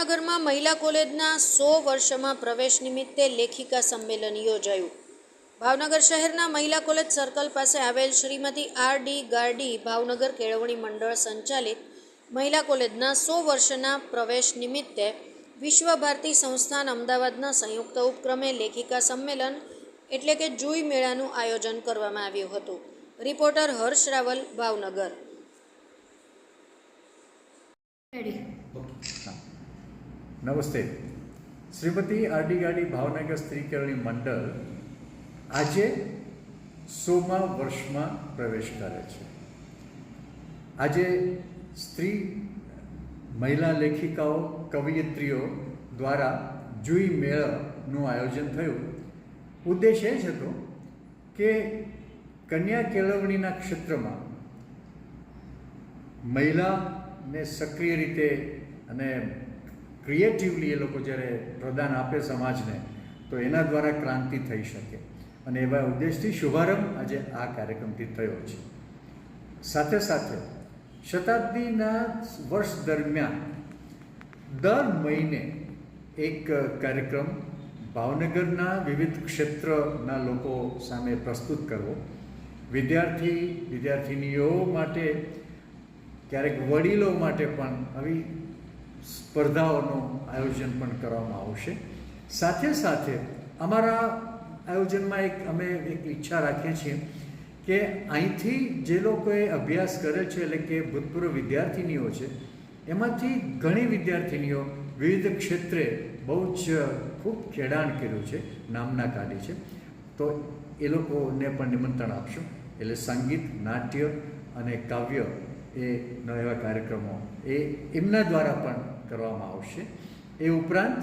ભાવનગરમાં મહિલા કોલેજના સો વર્ષમાં પ્રવેશ નિમિત્તે લેખિકા સંમેલન યોજાયું. ભાવનગર શહેરના મહિલા કોલેજ સર્કલ પાસે આવેલ શ્રીમતી આર ડી ગાર્ડી ભાવનગર કેળવણી મંડળ સંચાલિત મહિલા કોલેજના સો વર્ષના પ્રવેશ નિમિત્તે વિશ્વ ભારતી સંસ્થાન અમદાવાદના સંયુક્ત ઉપક્રમે લેખિકા સંમેલન એટલે કે જુઈ મેળાનું આયોજન કરવામાં આવ્યું હતું. રિપોર્ટર હર્ષ રાવલ ભાવનગર. નમસ્તે. શ્રીમતી આરડી ગાડી ભાવનગર સ્ત્રી કેળવણી મંડળ આજે સોમા વર્ષમાં પ્રવેશ કરે છે. આજે સ્ત્રી મહિલા લેખિકાઓ, કવયિત્રીઓ દ્વારા જુઈ મેળાનું આયોજન થયું. ઉદ્દેશ એ જ હતો કે કન્યા કેળવણીના ક્ષેત્રમાં મહિલાને સક્રિય રીતે અને ક્રિએટિવલી એ લોકો જ્યારે પ્રદાન આપે સમાજને, તો એના દ્વારા ક્રાંતિ થઈ શકે. અને એવા ઉદ્દેશથી શુભારંભ આજે આ કાર્યક્રમથી થયો છે. સાથે સાથે શતાબ્દીના વર્ષ દરમિયાન દર મહિને એક કાર્યક્રમ ભાવનગરના વિવિધ ક્ષેત્રના લોકો સામે પ્રસ્તુત કરવો. વિદ્યાર્થી, વિદ્યાર્થિનીઓ માટે, ક્યારેક વડીલો માટે પણ આવી સ્પર્ધાઓનું આયોજન પણ કરવામાં આવશે. સાથે સાથે અમારા આયોજનમાં એક અમે એક ઈચ્છા રાખીએ છીએ કે અહીંથી જે લોકોએ અભ્યાસ કરે છે, એટલે કે ભૂતપૂર્વ વિદ્યાર્થિનીઓ છે, એમાંથી ઘણી વિદ્યાર્થિનીઓ વિવિધ ક્ષેત્રે બહુ જ ખૂબ ખેડાણ કર્યું છે, નામના કાઢી છે. તો એ લોકોને પણ નિમંત્રણ આપશું. એટલે સંગીત, નાટ્ય અને કાવ્ય એ એવા કાર્યક્રમો. એ એમના દ્વારા પણ કરવામાં આવશે. એ ઉપરાંત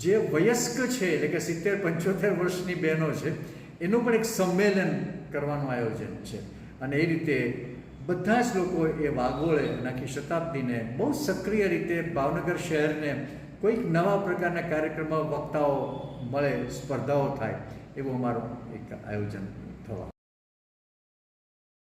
જે વયસ્ક છે, એટલે કે સિત્તેર, પંચોતેર વર્ષની બહેનો છે, એનું પણ એક સંમેલન કરવાનું આયોજન છે. અને એ રીતે બધા જ લોકો એ વાગોળે નાખી શતાબ્દીને બહુ સક્રિય રીતે ભાવનગર શહેરને કોઈક નવા પ્રકારના કાર્યક્રમમાં વક્તાઓ મળે, સ્પર્ધાઓ થાય, એવું અમારું એક આયોજન